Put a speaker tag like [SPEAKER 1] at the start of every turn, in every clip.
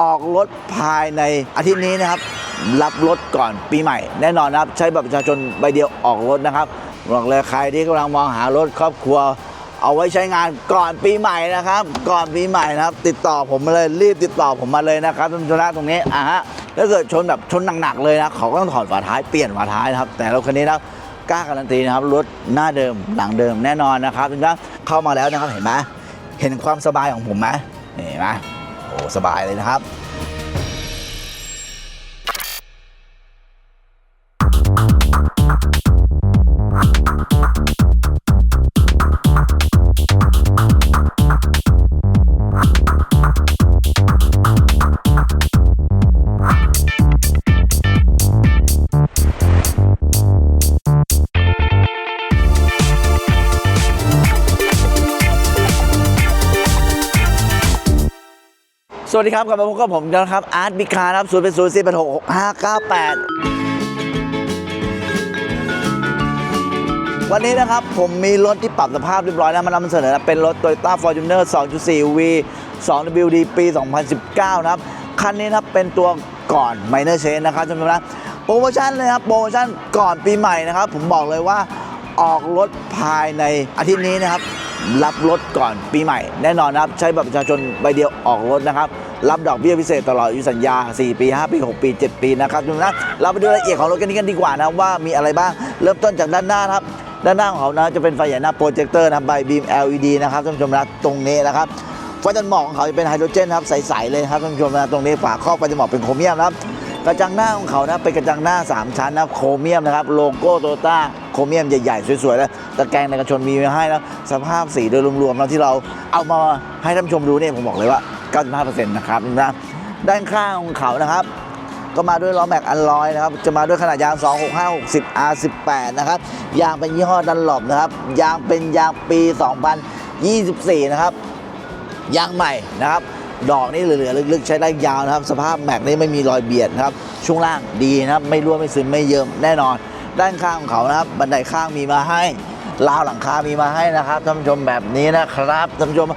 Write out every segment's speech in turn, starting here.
[SPEAKER 1] ออกรถภายในอาทิตย์นี้นะครับ รับรถก่อนปีใหม่ แน่นอนนะครับ ใช้บัตรประชาชนใบเดียวออกรถนะครับบอกเลยใครที่กำลังมองหารถครอบครัว เอาไว้ใช้งานก่อนปีใหม่นะครับ ก่อนปีใหม่นะครับ ติดต่อผมมาเลยรีบติดต่อผมมาเลยนะครับท่านผู้ชมนะตรงนี้อะฮะถ้าเกิดชนแบบชนหนักๆเลยนะเขาก็ต้องถอดฝาท้ายเปลี่ยนฝาท้ายนะครับ แต่เรถคันนี้นะครับกล้าการันตีนะครับรถหน้าเดิมหลังเดิมแน่นอนนะครับท่านผู้นเข้ามาแล้วนะครับเห็นไหมเห็นความสบายของผมไหมเห็นไหม อ้สบายเลยนะครับ สวัสดีครับกลับมาพบกับผมนนะครับอาร์ตบิคาครับศูนย์เป็นศูนย์สี่เป็นหกหกห้าเก้าแปดวันนี้นะครับ ผมมีรถที่ปรับสภาพเรียบร้อยแล้วมานำเสนอนะเป็นรถ Toyota Fortuner 2.4 V 2 WD ปี 2019 นะครับ คันนี้นะครับเป็นตัวก่อน Minor Change นะครับท่านผู้ชมนะโปรโมชั่นเลยครับ โปรโมชั่นก่อนปีใหม่นะครับ ผมบอกเลยว่าออกรถภายในอาทิตย์นี้นะครับ รับรถก่อนปีใหม่ แน่นอนนะครับ ใช้บัตรประชาชนใบเดียวออกรถนะครับ รับดอกเบี้ยพิเศษตลอดอายุสัญญา 4 ปี 5 ปี 6 ปี 7 ปีนะครับทุกท่านะเราไปดูรายละเอียดของรถกันนี้กันดีกว่านะว่ามีอะไรบ้างเริ่มต้นจากด้านหน้าครับด้านหน้าของเขานะจะเป็นไฟใหญ่หน้าโปรเจคเตอร์นะใบบีม LED นะครับท่านผู้ชมนะตรงนี้นะครับไฟตันหมอกของเขาจะเป็นไฮโดรเจนครับใสๆเลยครับท่านผู้ชมนะตรงนี้ฝาครอบไฟตันหมอกเป็นโครเมียมนะครับกระจังหน้าของเขานะเป็นกระจังหน้า 3 ชั้นนะครับโครเมียมนะครับโลโก้โตโยต้า โครเมียมใหญ่ๆ สวยๆแล้วตะแกรงในกระชนมีไว้ให้แล้วสภาพสีโดยรวมๆแล้วที่เราเอามาให้ท่านชมดูเนี่ยผมบอกเลยว่า 95%นะครับนะด้านข้างของเขานะครับก็มาด้วยล้อแม็กอันลอยนะครับ จะมาด้วยขนาดยาง 265 60 R18 นะครับ ยางเป็นยี่ห้อดันหลบนะครับ ยางเป็นยางปี 2024 นะครับ ยางใหม่นะครับ ดอกนี่เหลือๆลึกๆ ใช้ได้ยาวนะครับ สภาพแม็กนี่ไม่มีรอยเบียดนะครับ ช่วงล่างดีนะครับ ไม่รั่วไม่ซึมไม่เยิ้มแน่นอน ด้านข้างของเขานะครับ บันไดข้างมีมาให้ราวหลังคามีมาให้นะครับท่านผู้ชมแบบนี้นะครับท่านผู้ชม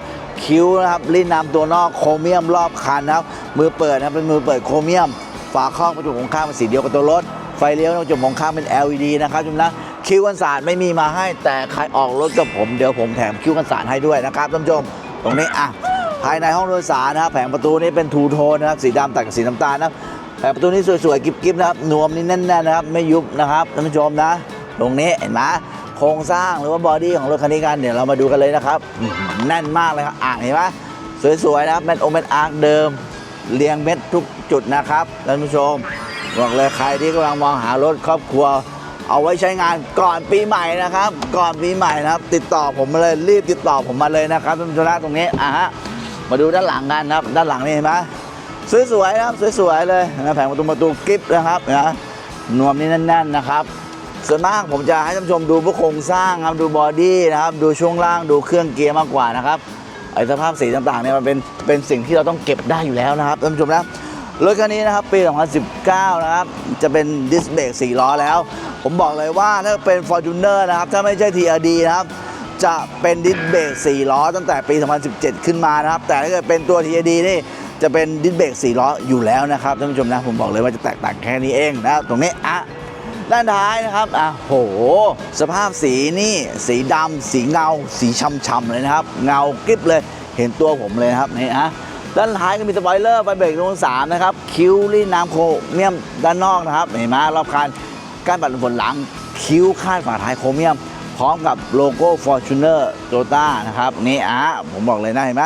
[SPEAKER 1] คิ้วนะครับลิ้นนำตัวนอกโครเมียมรอบคันนะครับ มือเปิดนะเป็นมือเปิดโครเมียม ฝาครอบกระจกของข้างเป็นสีเดียวกับตัวรถ ไฟเลี้ยวกระจกของข้างเป็น LED นะครับท่านนะคิ้วกันสาดไม่มีมาให้แต่ใครออกรถกับผมเดี๋ยวผมแถมคิ้วกันสาดให้ด้วยนะครับท่านผู้ชมตรงนี้อะภายในห้องโดยสารนะครับแผงประตูนี้เป็นทูโทนนะครับสีดำตัดกับสีน้ำตาลนะครับ แผงประตูนี้สวยๆกิ๊บๆนะครับนวมนี่แน่นๆนะครับ ไม่ยุบนะครับท่านผู้ชมนะ ตรงนี้เห็นไหมโครงสร้างหรือว่าบอดี้ของรถคันนี้กันเดี๋ยวเรามาดูกันเลยนะครับแน่นมากเลยครับอ่างเห็นไหมสวยๆนะครับแมทโอเมนอาร์คเดิมเรียงเม็ดทุกจุดนะครับท่านผู้ชมบอกเลยใครที่กำลังมองหารถครอบครัว เอาไว้ใช้งานก่อนปีใหม่นะครับ ก่อนปีใหม่นะครับ ติดต่อผมมาเลยรีบติดต่อผมมาเลยนะครับท่านผู้ชมนะตรงนี้อะฮะมาดูด้านหลังกันนะครับ ด้านหลังนี่เห็นไหม สวยๆนะครับสวยๆเลยนะแผงประตูประตูกิฟนะครับนะนวมนี่แน่นๆนะครับ ส่วนมากผมจะให้ท่านชมดูพวกโครงสร้างครับดูบอดี้นะครับดูช่วงล่างดูเครื่องเกียร์มากกว่านะครับไอ้สภาพสีต่างๆเนี่ยมันเป็นเป็นสิ่งที่เราต้องเก็บได้อยู่แล้วนะครับท่านผู้ชมนะรถคันนี้นะครับปี 2019 นะครับ จะเป็นดิสเบรก4ล้อแล้ว ผมบอกเลยว่าถ้าเป็น Fortuner นะครับ ถ้าไม่ใช่ TRD นะครับ จะเป็นดิสเบรก4ล้อตั้งแต่ปี 2017 ขึ้นมานะครับ แต่ถ้าเกิดเป็นตัว TRD นี่ จะเป็นดิสเบรก4ล้ออยู่แล้วนะครับท่านผู้ชมนะผมบอกเลยว่าจะแตกต่างแค่นี้เองนะตรงนี้อะด้านท้ายนะครับอะโห สภาพสีนี่ สีดำสีเงา สีช่ำๆเลยนะครับ เงากริบเลย เห็นตัวผมเลยครับนี่ฮะด้านท้ายก็มีสปอยเลอร์ไฟเบรกตรงสามนะครับ คิ้วรีน้ำโคเมียมด้านนอกนะครับ เห็นไหมรอบคันการปัดฝนหลัง คิ้วคาดฝาท้ายโครเมียม พร้อมกับโลโก้ Fortuner Toyota นะครับ นี่อะผมบอกเลยนะเห็นไหม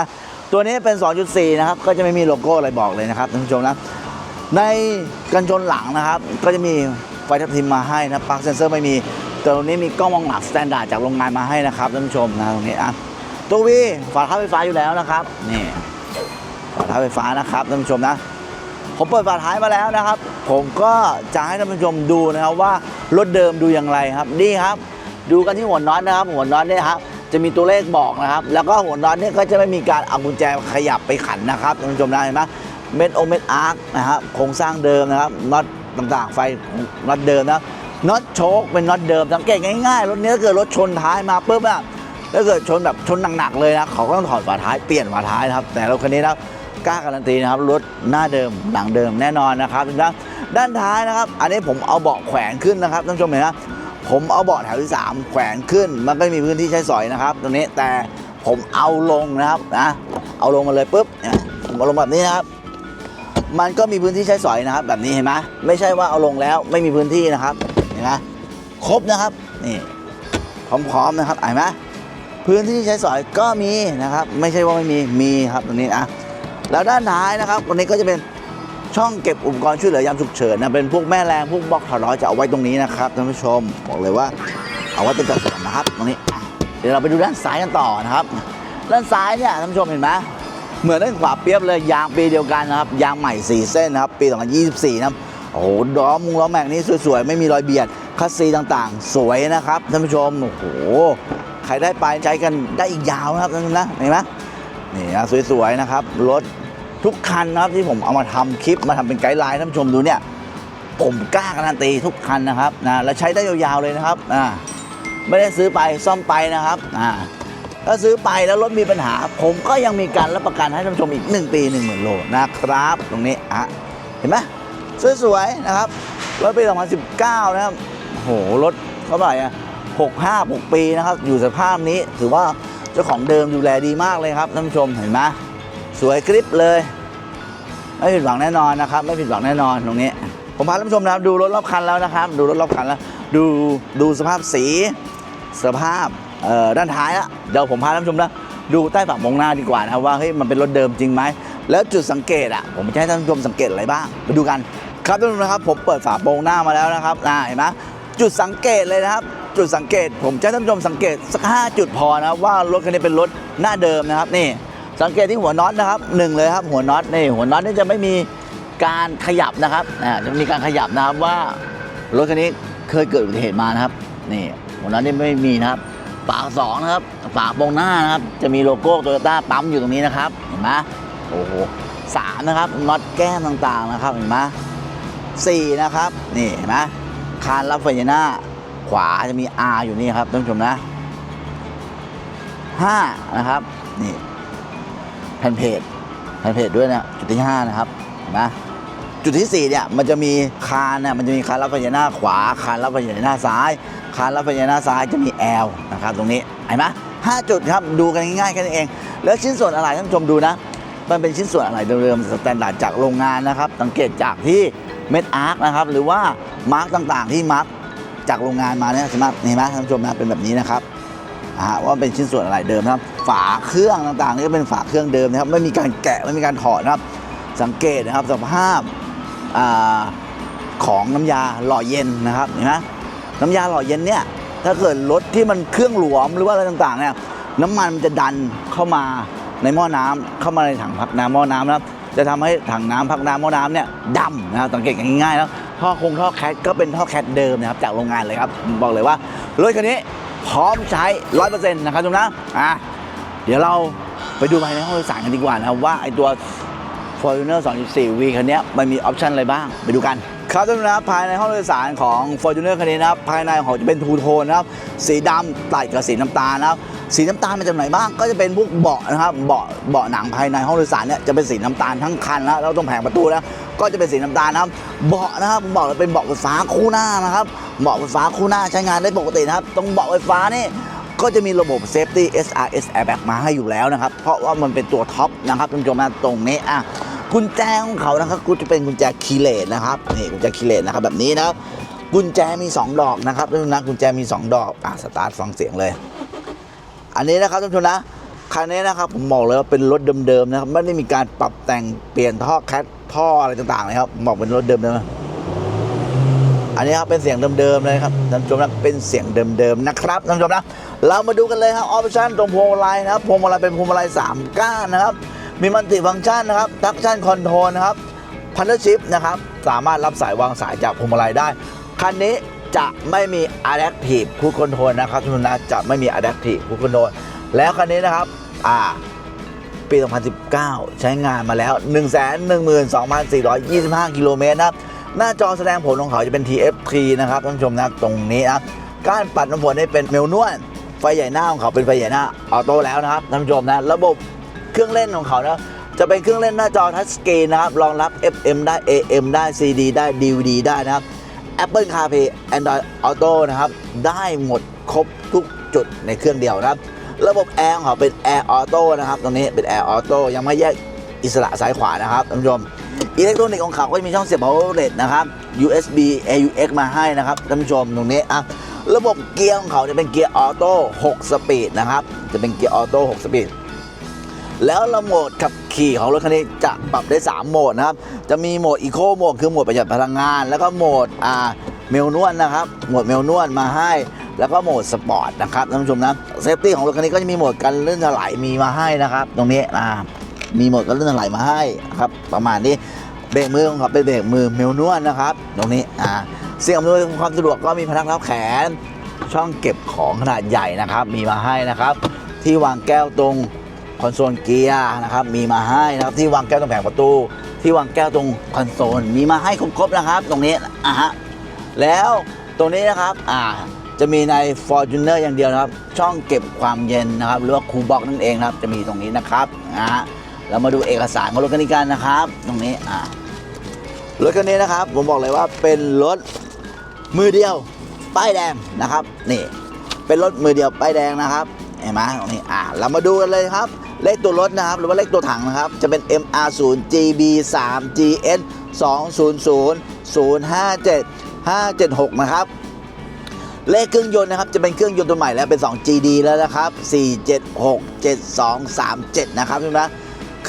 [SPEAKER 1] ตัวนี้เป็น 2.4 นะครับ ก็จะไม่มีโลโก้อะไรบอกเลยนะครับท่านผู้ชมนะ ในกันชนหลังนะครับ ก็จะมีไฟทับทิมมาให้นะปลั๊กเซนเซอร์ไม่มีต่ตรงนี้มีกล้องมองหลังสแตนดาร์ดจากโรงงานมาให้นะครับท่านผู้ชมนะตรงนี้อะตัววีฝาท้ายไฟฟ้าอยู่แล้วนะครับนี่ฝาท้ายไฟฟ้านะครับท่านผู้ชมนะผมเปิดฝาท้ายมาแล้วนะครับ ผมก็จะให้ท่านผู้ชมดูนะครับว่ารถเดิมดูอย่างไรครับนี่ครับ ดูกันที่หัวน็อตนะครับ หัวน็อตเนี่ยครับ จะมีตัวเลขบอกนะครับ แล้วก็หัวน็อตเนี่ยก็จะไม่มีการเอากุญแจขยับไปขันนะครับท่านผู้ชมนะเห็นไหมเม็ดโอเม็ดอาร์คนะครับโครงสร้างเดิมนะครับน็อตต่างๆ ไฟน็อตเดิมนะน็อตโชคเป็นน็อตเดิมสังเกตง่ายๆรถนี้ถ้าเกิดรถชนท้ายมาปุ๊บอะถ้าเกิดชนแบบชนหนักๆเลยนะเขาก็ต้องถอดฝาท้ายเปลี่ยนฝาท้ายนะครับ แต่รถคันนี้นะกล้าการันตีนะครับรถหน้าเดิมหลังเดิมแน่นอนนะครับทุกท่านด้านท้ายนะครับ อันนี้ผมเอาเบาะแขวนขึ้นนะครับท่านผู้ชมเห็นนะ ผมเอาเบาะแถวที่ 3 แขวนขึ้น มันก็มีพื้นที่ใช้สอยนะครับ ตรงนี้แต่ผมเอาลงนะครับนะเอาลงมาเลยปุ๊บเนี่ยผมเอาลงแบบนี้นะครับ มันก็มีพื้นที่ใช้สอยนะครับ แบบนี้เห็นไหมไม่ใช่ว่าเอาลงแล้วไม่มีพื้นที่นะครับเห็นไหมครบนะครับนี่พร้อมๆนะครับเห็นไหมพื้นที่ใช้สอยก็มีนะครับ ไม่ใช่ว่าไม่มีมีครับตรงนี้อะแล้วด้านท้ายนะครับตรงนี้ก็จะเป็น ช่องเก็บอุปกรณ์ช่วยเหลือยามฉุกเฉินนะเป็นพวกแม่แรงพวกบล็อกถอดล้อจะเอาไว้ตรงนี้นะครับท่านผู้ชมบอกเลยว่าเอาไว้เป็นจัดส่วนนะครับตรงนี้ เดี๋ยวเราไปดูด้านซ้ายกันต่อนะครับ ด้านซ้ายเนี่ยท่านผู้ชมเห็นไหมเหมือนด้านขวาเปียบเลยยางปีเดียวกันนะครับยางใหม่ 4 เส้นนะครับปี 2024 นะครับโอ้โหล้อมุงล้อแม็กนี่สวยๆ ไม่มีรอยเบียดคัสซีต่างๆ สวยนะครับท่านผู้ชมโอ้โหใครได้ไปใช้กันได้อีกยาวนะครับท่านผู้ชมนะเห็นไหมนี่นะสวยๆนะครับรถ ทุกคันนะครับที่ผมเอามาทำคลิปมาทำเป็นไกด์ไลน์ท่านผู้ชมดูเนี่ย ผมกล้าการันตีทุกคันนะครับนะและใช้ได้ยาวๆเลยนะครับอ่าไม่ได้ซื้อไปซ่อมไปนะครับอ่าถ้าซื้อไปแล้วรถมีปัญหา ผมก็ยังมีการรับประกันให้ท่านผู้ชมอีก 1 ปี 1 0,000โลนะครับ ตรงนี้อะเห็นไหมสวยๆนะครับรถปี 2019 นะครับโหรถเขาเท่าไหร่อะ65 6 ปีนะครับ อยู่สภาพนี้ถือว่าเจ้าของเดิมดูแลดีมากเลยครับท่านผู้ชมเห็นไหม สวยกริบเลย ไม่ผิดหวังแน่นอนนะครับ ไม่ผิดหวังแน่นอนตรงนี้ ผมพาท่านผู้ชมนะครับดูรถรอบคันแล้วนะครับ ดูรถรอบคันแล้ว ดูดูสภาพสี สภาพด้านท้ายอะเดี๋ยวผมพาท่านผู้ชมนะดูใต้ฝากมองหน้าดีกว่านะครับว่าเฮ้ยมันเป็นรถเดิมจริงไหมแล้วจุดสังเกตอะผมจะให้ท่านผู้ชมสังเกตอะไรบ้างไปดูกัน ครับท่านผู้ชมนะครับผมเปิดฝาโปรงหน้ามาแล้วนะครับอ่าเห็นไหมจุดสังเกตเลยนะครับ จุดสังเกต ผมจะให้ท่านผู้ชมสังเกตสักห้าจุดพอนะว่ารถคันนี้เป็นรถหน้าเดิมนะครับนี่ สังเกตที่หัวน็อตนะครับหนึ่งเลยครับหัวน็อตนี่หัวน็อตนี่จะไม่มีการขยับนะครับอ่าจะมีการขยับนะครับว่ารถคันนี้เคยเกิดอุบัติเหตุมานะครับนี่หัวน็อตนี่ไม่มีนะครับฝาสองนะครับฝาโปรงหน้านะครับจะมีโลโก้โตโยต้าปั๊มอยู่ตรงนี้นะครับเห็นไหมโอ้โหสามนะครับน็อตแก้มต่างๆนะครับเห็นไหมสี่นะครับนี่เห็นไหมคานรับไฟหน้าขวาจะมี R อยู่นี่ครับท่านผู้ชมนะห้านะครับนี่ แผ่นเพจแผ่นเพจด้วยนะจุดที่ห้านะครับนไหมจุดที่สี่เนี่ยมันจะมีคานเนี่ยมันจะมีคานรับไฟหน้าขวา คานรับไฟหน้าซ้าย คานรับไฟหน้าซ้ายจะมี L นะครับตรงนี้เห็นไหมห้าจุดครับดูกันง่ายๆแค่นี้เอง แล้วชิ้นส่วนอะไรท่านผู้ชมดูนะ มันเป็นชิ้นส่วนอะไรเดิมๆสแตนดาร์ดจากโรงงานนะครับ สังเกตจากที่เม็ดอาร์คนะครับหรือว่ามาร์กต่างๆที่มาร์กจากโรงงานมาเนี่ยใช่ไหมเห็นไหมท่านผู้ชมนะเป็นแบบนี้นะครับ อ่าว่าเป็นชิ้นส่วนอะไรเดิมนะครับ ฝาเครื่องต่างๆนี่เป็นฝาเครื่องเดิมนะครับไม่มีการแกะไม่มีการถอดนะครับ สังเกตนะครับสภาพอ่าของน้ำยาหล่อเย็นนะครับเห็นไหมน้ำยาหล่อเย็นเนี่ยถ้าเกิดรถที่มันเครื่องหลวมหรือว่าอะไรต่างๆเนี่ยน้ำมันมันจะดันเข้ามาในหม้อน้ำเข้ามาในถังพักน้ำหม้อน้ำนะครับจะทำให้ถังน้ำพักน้ำหม้อน้ำเนี่ยดำนะครับสังเกตง่ายๆแล้วท่อคงท่อแคทก็เป็นท่อแคทเดิมนะครับจากโรงงานเลยครับบอกเลยว่ารถคันนี้ พร้อมใช้ร้อยเปอร์เซ็นต์นะครับทุกท่าอะเดี๋ยวเราไปดูภายในห้องโดยสารกันดีกว่านะครับว่าไอตัว Fortuner 2.4 V คันนี้มันมีออปชันอะไรบ้าง ไปดูกัน ครับท่านผู้ชมนะครับภายในห้องโดยสารของ Fortuner คันนี้นะครับภายในของจะเป็นทูโทนนะครับสีดำตัดกับสีน้ำตาลนะครับสีน้ำตาลมาจากไหนบ้างก็จะเป็นพวกเบาะนะครับเบาะเบาะหนังภายในห้องโดยสารเนี่ยจะเป็นสีน้ำตาลทั้งคันนะแล้วตรงแผงประตูนะก็จะเป็นสีน้ำตาลนะครับเบาะนะครับผมบอกเลยเป็นเบาะไฟฟ้าคู่หน้านะครับ เบาะไฟฟ้าคู่หน้าใช้งานได้ปกตินะครับ ตรงเบาะไฟฟ้านี่ก็จะมีระบบ Safety SRS Airbag มาให้อยู่แล้วนะครับ เพราะว่ามันเป็นตัวท็อปนะครับท่านผู้ชมนะตรงนี้อะกุญแจของเขานะครับก็จะเป็นกุญแจคีเลสนะครับนี่กุญแจคีเลสนะครับแบบนี้นะครับกุญแจมี 2 ดอกนะครับท่านผู้ชมนะกุญแจมี 2 ดอกอะสตาร์ทฟังเสียงเลย อันนี้นะครับท่านผู้ชมนะคันนี้นะครับผมบอกเลยว่าเป็นรถเดิมๆนะครับไม่ได้มีการปรับแต่งเปลี่ยนท่อแคทท่ออะไรต่างๆเลยครับบอกเป็นรถเดิมๆ อันนี้ครับเป็นเสียงเดิมๆเลยครับท่านผู้ชมนะเป็นเสียงเดิมๆนะครับท่านผู้ชมนะเรามาดูกันเลยครับออปชั่นตรงพวงมาลัยนะครับพวงมาลัยเป็นพวงมาลัย3ก้านนะครับมีมัลติฟังก์ชันนะครับทักชั่นคอนโทรลนะครับพันธชิพนะครับสามารถรับสายวางสายจากพวงมาลัยได้คันนี้จะไม่มี Adaptive Cruise Control นะครับท่านผู้ชมนะจะไม่มี Adaptive Cruise Control แล้วคันนี้นะครับอ่าปี 2019 ใช้งานมาแล้ว 112,425 กิโลเมตรนะครับ หน้าจอแสดงผลของเขาจะเป็น TFT นะครับท่านผู้ชมนะตรงนี้นะการปัดน้ำฝนนี่เป็นเมลนวลไฟใหญ่หน้าของเขาเป็นไฟใหญ่หน้าออโต้แล้วนะครับท่านผู้ชมนะระบบเครื่องเล่นของเขานะจะเป็นเครื่องเล่นหน้าจอทัชสกรีนนะครับรองรับ FM ได้ AM ได้ CD ได้ DVD ได้นะครับ Apple CarPlay Android Auto นะครับได้หมดครบทุกจุดในเครื่องเดียวนะครับ ระบบแอร์ของเขาเป็น Air Auto นะครับตรงนี้เป็น Air Auto ยังไม่แยกอิสระซ้ายขวานะครับท่านผู้ชม อิเล็กทรอนิกส์ของเขาก็จะมีช่องเสียบ power outlet นะครับ USB AUX มาให้นะครับท่านผู้ชมตรงนี้อะระบบเกียร์ของเขาจะเป็นเกียร์ออโต้6สปีดนะครับจะเป็นเกียร์ออโต้6สปีดแล้วระโหมดขับขี่ของรถคันนี้จะปรับได้ 3 โหมดนะครับ จะมีโหมดอีโคโหมดคือโหมดประหยัดพลังงาน แล้วก็โหมดอ่าเมลนวลนะครับ โหมดเมลนวลมาให้ แล้วก็โหมดสปอร์ตนะครับท่านผู้ชมนะเซฟตี้ของรถคันนี้ก็จะมีโหมดการลื่นถลายมีมาให้นะครับ ตรงนี้อ่า มีหมดการลื่อนถลมาให้ครับประมาณนี้เบรกมือของเขาเป็นเบรกมือเมลนวลนะครับ ตรงนี้อ่าสิ่งอำนวยความสะดวกก็มีพนักรับแขน ช่องเก็บของขนาดใหญ่นะครับ มีมาให้นะครับ ที่วางแก้วตรงคอนโซลเกียร์นะครับ มีมาให้นะครับที่วางแก้วตรงแผงประตู ที่วางแก้วตรงคอนโซลมีมาให้ครบๆนะครับ ตรงนี้อะฮะแล้วตรงนี้นะครับอ่าจะมีใน Fortuner อย่างเดียวนะครับ ช่องเก็บความเย็นนะครับ หรือว่าคูลบ็อกนั่นเองนะครับ จะมีตรงนี้นะครับอ่า เรามาดูเอกสารของรถคันนี้กันนะครับ ตรงนี้อ่ารถคันนี้นะครับ ผมบอกเลยว่าเป็นรถมือเดียวป้ายแดงนะครับนี่เป็นรถมือเดียวป้ายแดงนะครับเห็นไหมตรงนี้อ่าเรามาดูกันเลยครับ เลขตัวรถนะครับ หรือว่าเลขตัวถังนะครับ จะเป็น MR0 GB 3 GN 200 057 576 นะครับ เลขเครื่องยนต์นะครับ จะเป็นเครื่องยนต์ตัวใหม่แล้วเป็น 2 GD แล้วนะครับ 476 7237 นะครับใช่ไหม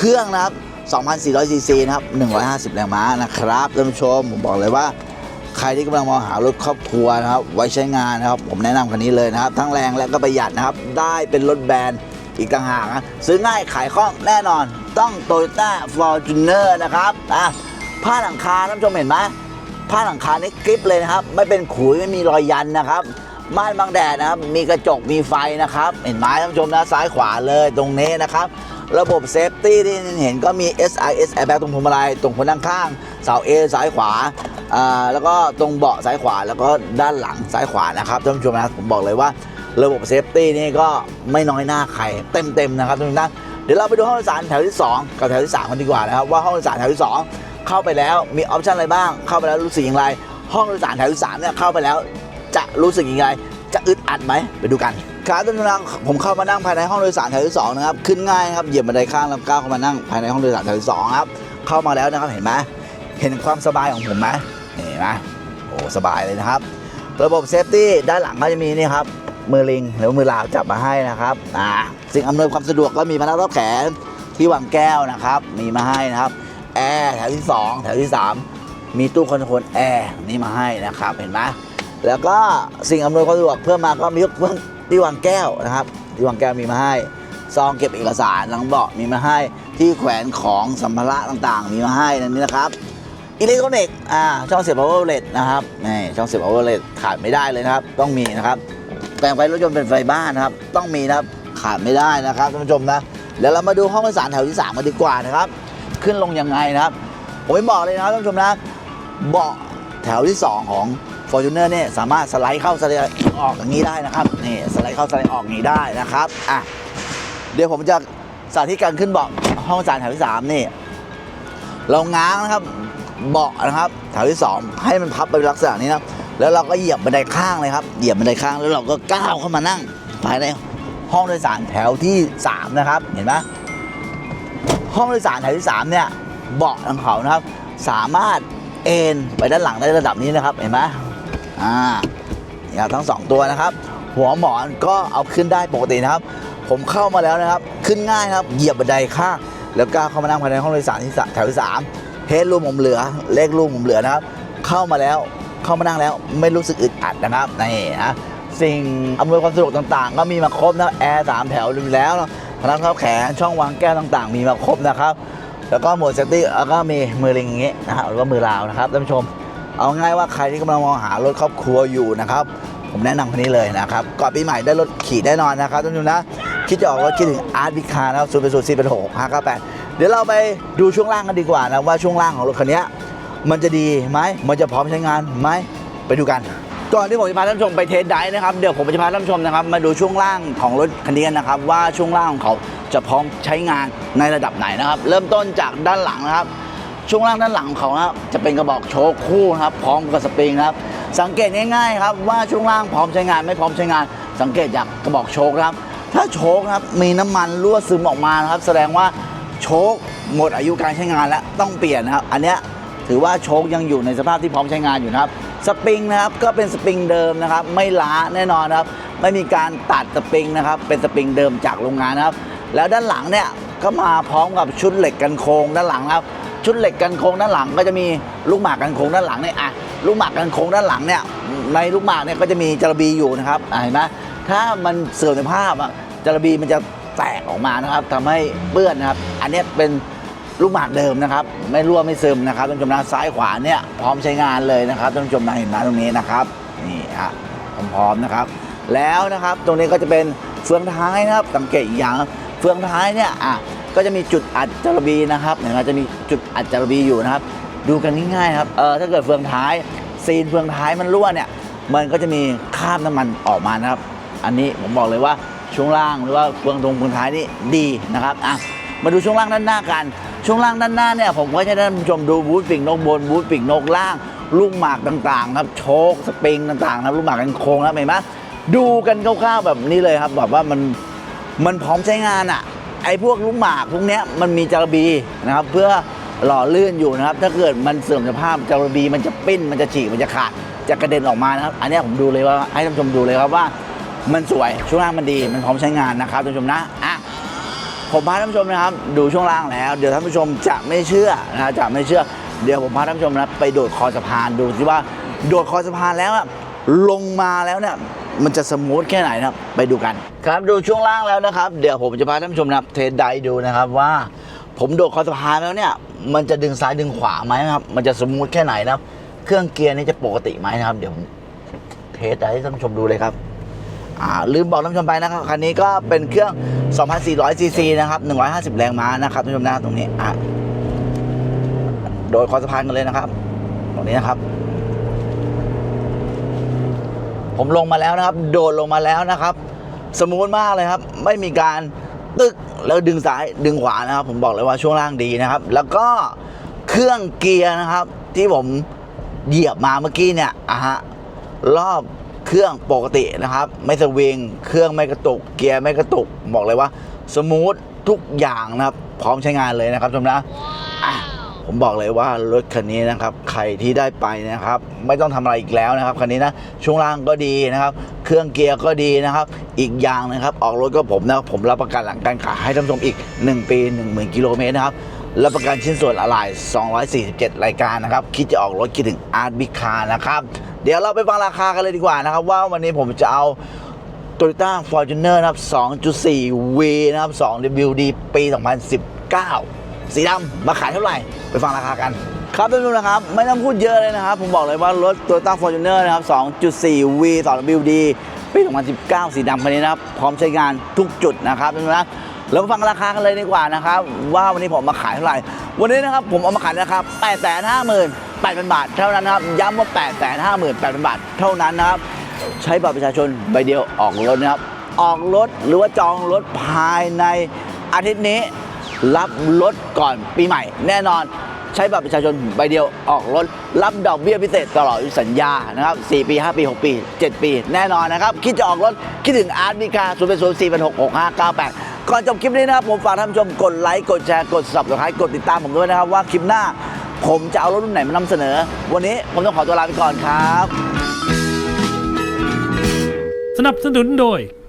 [SPEAKER 1] เครื่องนะครับ2,400ซีซีนะครับ150 แรงม้านะครับท่านผู้ชมผมบอกเลยว่า ใครที่กำลังมองหารถครอบครัวนะครับไว้ใช้งานนะครับ ผมแนะนำคันนี้เลยนะครับ ทั้งแรงและก็ประหยัดนะครับ ได้เป็นรถแบรนด์อีกต่างหากนะซื้อง่ายขายคล่องแน่นอน ต้อง Toyota Fortuner นะครับอะผ้าหลังคาท่านผู้ชมเห็นไหมผ้าหลังคานี่กริปเลยนะครับ ไม่เป็นขุยไม่มีรอยยันนะครับม่านบังแดดนะครับ มีกระจกมีไฟนะครับ เห็นไหมท่านผู้ชมนะซ้ายขวาเลยตรงนี้นะครับ ระบบเซฟตี้ที่เห็นก็มี SIS airbag ตรงพวงมาลัยตรงคนนั่งข้าง เสา A ซ้ายขวาอ่าแล้วก็ตรงเบาะซ้ายขวาแล้วก็ด้านหลังซ้ายขวานะครับท่านผู้ชมนะผมบอกเลยว่าระบบเซฟตี้นี่ก็ไม่น้อยหน้าใครเต็มๆนะครับท่านผู้ชมนะเดี๋ยวเราไปดูห้องโดยสารแถวที่ 2 กับแถวที่3กันดีกว่านะครับว่าห้องโดยสารแถวที่ 2 เข้าไปแล้วมีออปชันอะไรบ้าง เข้าไปแล้วรู้สึกอย่างไร ห้องโดยสารแถวที่3เนี่ยเข้าไปแล้วจะรู้สึกอย่างไร จะอึดอัดไหมไปดูกันครับท่านผู้ชมผมเข้ามานั่งภายในห้องโดยสารแถวที่2นะครับขึ้นง่ายครับเหยียบบันไดข้างแล้วก้าวเข้ามานั่งภายในห้องโดยสารแถวที่2ครับเข้ามาแล้วนะครับเห็นไหมเห็นความสบายของผมไหมเห็นไหมโอ้สบายเลยนะครับ ระบบเซฟตี้ด้านหลังก็จะมีนี่ครับมือลิงหรือมือลาวจับมาให้นะครับอ่าสิ่งอำนวยความสะดวกก็มีพนักรอบแขนที่วางแก้วนะครับ มีมาให้นะครับแอร์แถวที่ 2 แถวที่ 3 มีตู้คอนโทรลแอร์นี่มาให้นะครับ เห็นไหม แล้วก็สิ่งอำนวยความสะดวกเพิ่มมาก็มีเครื่องที่วางแก้วนะครับ ที่วางแก้วมีมาให้ซองเก็บเอกสารหลังเบาะมีมาให้ที่แขวนของสัมภาระต่างๆ มีมาให้นั่นนี่นะครับอิเล็กทรอนิกส์อ่าช่องเสียบ power outlet นะครับนี่ช่องเสียบ power outlet ขาดไม่ได้เลยนะครับ ต้องมีนะครับแต่งไฟรถยนต์เป็นไฟบ้านนะครับ ต้องมีนะครับขาดไม่ได้นะครับท่านผู้ชมนะแล้วเรามาดูห้องโดยสารแถวที่3กันดีกว่านะครับ ขึ้นลงยังไงนะครับ ผมไม่บอกเลยนะครับท่านผู้ชมนะเบาะแถวที่ 2 ของ Fortuner เนี่ยสามารถสไลด์เข้าสไลด์ออกอย่างนี้ได้นะครับนี่สไลด์เข้าสไลด์ออกอย่างนี้ได้นะครับอะเดี๋ยวผมจะสาธิตการขึ้นเบาะห้องโดยสารแถวที่3นี่เราง้างนะครับเบาะนะครับแถวที่2ให้มันพับไปลักษณะนี้นะแล้วเราก็เหยียบบันไดข้างเลยครับเหยียบบันไดข้างแล้วเราก็ก้าวเข้ามานั่งภายในห้องโดยสารแถวที่3นะครับเห็นไหมห้องโดยสารแถวที่3เนี่ยเบาะของเขานะครับ สามารถเอ็นไปด้านหลังได้ระดับนี้นะครับเห็นไหม อ่านี่ครับทั้งสองตัวนะครับ หัวหมอนก็เอาขึ้นได้ปกตินะครับ ผมเข้ามาแล้วนะครับ ขึ้นง่ายครับ เหยียบบันไดข้างแล้วก็เข้ามานั่งภายในห้องโดยสารที่สามแถวที่สามเฮดรูมผมเหลือ เลขรูมผมเหลือนะครับ เข้ามาแล้วเข้ามานั่งแล้วไม่รู้สึกอึดอัดนะครับนี่นะสิ่งอำนวยความสะดวกต่างๆ ก็มีมาครบนะแอร์สามแถวอยู่แล้วนะพนักงานแขนช่องวางแก้วต่างๆ มีมาครบนะครับ แล้วก็หมดเซฟตี้แล้วก็มีมือลิงอย่างงี้นะฮะหรือว่ามือลาวนะครับท่านผู้ชม เอาง่ายว่าใครที่กำลังมองหารถครอบครัวอยู่นะครับ ผมแนะนำคันนี้เลยนะครับก่อนปีใหม่ได้รถขี่แน่นอนนะครับท่านผู้ชมนะ คิดจะออกรถคิดถึงอาร์ตบิคานะครับศูนย์เป็นศูนย์สี่เป็นหกห้าเก้าแปดเดี๋ยวเราไปดูช่วงล่างกันดีกว่านะว่าช่วงล่างของรถคันนี้มันจะดีไหมมันจะพร้อมใช้งานไหมไปดูกันก่อนที่ผมจะพาท่านผู้ชมไปเทสไดฟ์นะครับเดี๋ยวผมจะพาท่านผู้ชมนะครับมาดูช่วงล่างของรถคันนี้นะครับ ว่าช่วงล่างของเขาจะพร้อมใช้งานในระดับไหนนะครับ เริ่มต้นจากด้านหลังนะครับ ช่วงล่างด้านหลังของเขานะครับจะเป็นกระบอกโชคคู่นะครับพร้อมกับสปริงครับสังเกตง่ายๆครับว่าช่วงล่างพร้อมใช้งานไม่พร้อมใช้งาน สังเกตจากกระบอกโชคครับ ถ้าโชคครับมีน้ำมันรั่วซึมออกมานะครับ แสดงว่าโชคหมดอายุการใช้งานแล้วต้องเปลี่ยนนะครับ อันเนี้ยถือว่าโชคยังอยู่ในสภาพที่พร้อมใช้งานอยู่นะครับสปริงนะครับก็เป็นสปริงเดิมนะครับ ไม่ล้าแน่นอนนะครับ ไม่มีการตัดสปริงนะครับ เป็นสปริงเดิมจากโรงงานนะครับ แล้วด้านหลังเนี่ยก็มาพร้อมกับชุดเหล็กกันโครงด้านหลังครับ ชุดเหล็กกันโครงด้านหลัง ก็จะมีลูกหมากกันโครงด้านหลังเนี่ยอะลูกหมากกันโครงด้านหลังเนี่ยในลูกหมากเนี่ยก็จะมีจระบีอยู่นะครับเห็นไหมถ้ามันเสื่อมสภาพอะจระบีมันจะแตกออกมานะครับทำให้เปื้อนนะครับ อันนี้เป็นลูกหมากเดิมนะครับ ไม่รั่วไม่ซึมนะครับท่านผู้ชมนะซ้ายขวาเนี่ยพร้อมใช้งานเลยนะครับท่านผู้ชมนะเห็นไหมตรงนี้นะครับนี่อะพร้อมๆนะครับ แล้วนะครับตรงนี้ก็จะเป็นเฟืองท้ายนะครับสังเกตอีกอย่างเฟืองท้ายเนี่ยอะ ก็จะมีจุดอัดจรบีนะครับเนี่ยก็จะมีจุดอัดจรบีอยู่นะครับ ดูกันง่ายๆครับเออถ้าเกิดเฟืองท้ายซีนเฟืองท้ายมันรั่วเนี่ยมันก็จะมีคราบน้ำมันออกมานะครับ อันนี้ผมบอกเลยว่าช่วงล่างหรือว่าเฟืองตรงเฟืองท้ายนี่ดีนะครับอะมาดูช่วงล่างด้านหน้ากัน ช่วงล่างด้านหน้าเนี่ยผมก็จะได้ท่านผู้ชมดูบูธปีกนกบนบูธปีกนกล่าง ลูกหมากต่างๆ ครับโชคสปริงต่างๆครับลูกหมากกันโค้งนะครับเห็นไหมดูกันคร่าวๆแบบนี้เลยครับแบบว่ามันมันพร้อมใช้งานอะ ไอ้พวกลูกหมากพวกเนี้ยมันมีจารบีนะครับ เพื่อหล่อลื่นอยู่นะครับ ถ้าเกิดมันเสื่อมสภาพจารบีมันจะปิ้นมันจะฉีกมันจะขาดจะกระเด็นออกมานะครับ อันนี้ผมดูเลยว่าให้ท่านผู้ชมดูเลยครับว่า มันสวยช่วงล่างมันดี มันพร้อมใช้งานนะครับท่านผู้ชมนะอะผมพาท่านผู้ชมนะครับดูช่วงล่างแล้ว เดี๋ยวท่านผู้ชมจะไม่เชื่อนะจะไม่เชื่อ เดี๋ยวผมพาท่านผู้ชมนะไปโดดคอสะพานดูสิว่า โดดคอสะพานแล้วลงมาแล้วเนี่ย มันจะสมูทแค่ไหนนะครับ ไปดูกัน ครับดูช่วงล่างแล้วนะครับ เดี๋ยวผมจะพาท่านผู้ชมนะครับเทสไดดูนะครับว่า ผมโดดคอสะพานแล้วเนี่ย มันจะดึงซ้ายดึงขวาไหมนะครับ มันจะสมูทแค่ไหนนะครับ เครื่องเกียร์นี่จะปกติไหมนะครับ เดี๋ยวผมเทสไดให้ท่านผู้ชมดูเลยครับลืมบอกท่านผู้ชมไปนะครับคันนี้ก็เป็นเครื่อง 2,400 ซีซีนะครับ 150 แรงม้านะครับท่านผู้ชมนะตรงนี้อะโดยคอสะพานกันเลยนะครับ ตรงนี้นะครับ ผมลงมาแล้วนะครับ โดดลงมาแล้วนะครับ สมูทมากเลยครับ ไม่มีการตึกแล้วดึงซ้ายดึงขวานะครับ ผมบอกเลยว่าช่วงล่างดีนะครับ แล้วก็เครื่องเกียร์นะครับ ที่ผมเหยียบมาเมื่อกี้เนี่ยอะฮะรอบเครื่องปกตินะครับ ไม่สวิงเครื่องไม่กระตุก เกียร์ไม่กระตุก บอกเลยว่า สมูททุกอย่างนะครับ พร้อมใช้งานเลยนะครับทุกท่านนะะ ผมบอกเลยว่ารถคันนี้นะครับใครที่ได้ไปนะครับ ไม่ต้องทำอะไรอีกแล้วนะครับคันนี้นะช่วงล่างก็ดีนะครับ เครื่องเกียร์ก็ดีนะครับ อีกอย่างนะครับ ออกรถก็ผมนะครับผมรับประกันหลังการขายให้ท่านผู้ชมอีก 1 ปี 10,000กิโลเมตรนะครับรับประกันชิ้นส่วนอะไหล่247 รายการนะครับ คิดจะออกรถคิดถึงอาร์ตบิคานะครับ เดี๋ยวเราไปฟังราคากันเลยดีกว่านะครับ ว่าวันนี้ผมจะเอา Toyota Fortuner นะครับ 2.4V นะครับ 2WD ปี 2019 สีดำมาขายเท่าไหร่ ไปฟังราคากัน ครับท่านผู้ชมนะครับ ไม่ต้องพูดเยอะเลยนะครับ ผมบอกเลยว่ารถ Toyota Fortuner นะครับ 2.4V 2WD ปี 2019 สีดำคันนี้นะครับ พร้อมใช้งานทุกจุดนะครับท่านผู้ชมนะเราฟังราคากันเลยดีกว่านะครับ ว่าวันนี้ผมมาขายเท่าไหร่ วันนี้นะครับผมเอามาขายนะครับ858,000 8,000 บาทเท่านั้นนะครับย้ำว่า 858,000 บาทเท่านั้นนะครับ ใช้บัตรประชาชนใบเดียวออกรถนะครับ ออกรถหรือว่าจองรถภายในอาทิตย์นี้ รับรถก่อนปีใหม่ แน่นอนใช้บัตรประชาชนใบเดียวออกรถ รับดอกเบี้ยพิเศษตลอดสัญญานะครับ 4 ปี 5 ปี 6 ปี 7 ปี แน่นอนนะครับ คิดจะออกรถ คิดถึงอาร์ตมิกา0 0 4 6 6 5 9 8 ก่อนจบคลิปนี้นะครับ ผมฝากท่านผู้ชมกดไลค์ กดแชร์ กด subscribe กดติดตามผมด้วยนะครับ ว่าคลิปหน้า ผมจะเอารถรุ่นไหนมานำเสนอ วันนี้ผมต้องขอตัวลาไปก่อนครับ
[SPEAKER 2] สนับสนุนโดย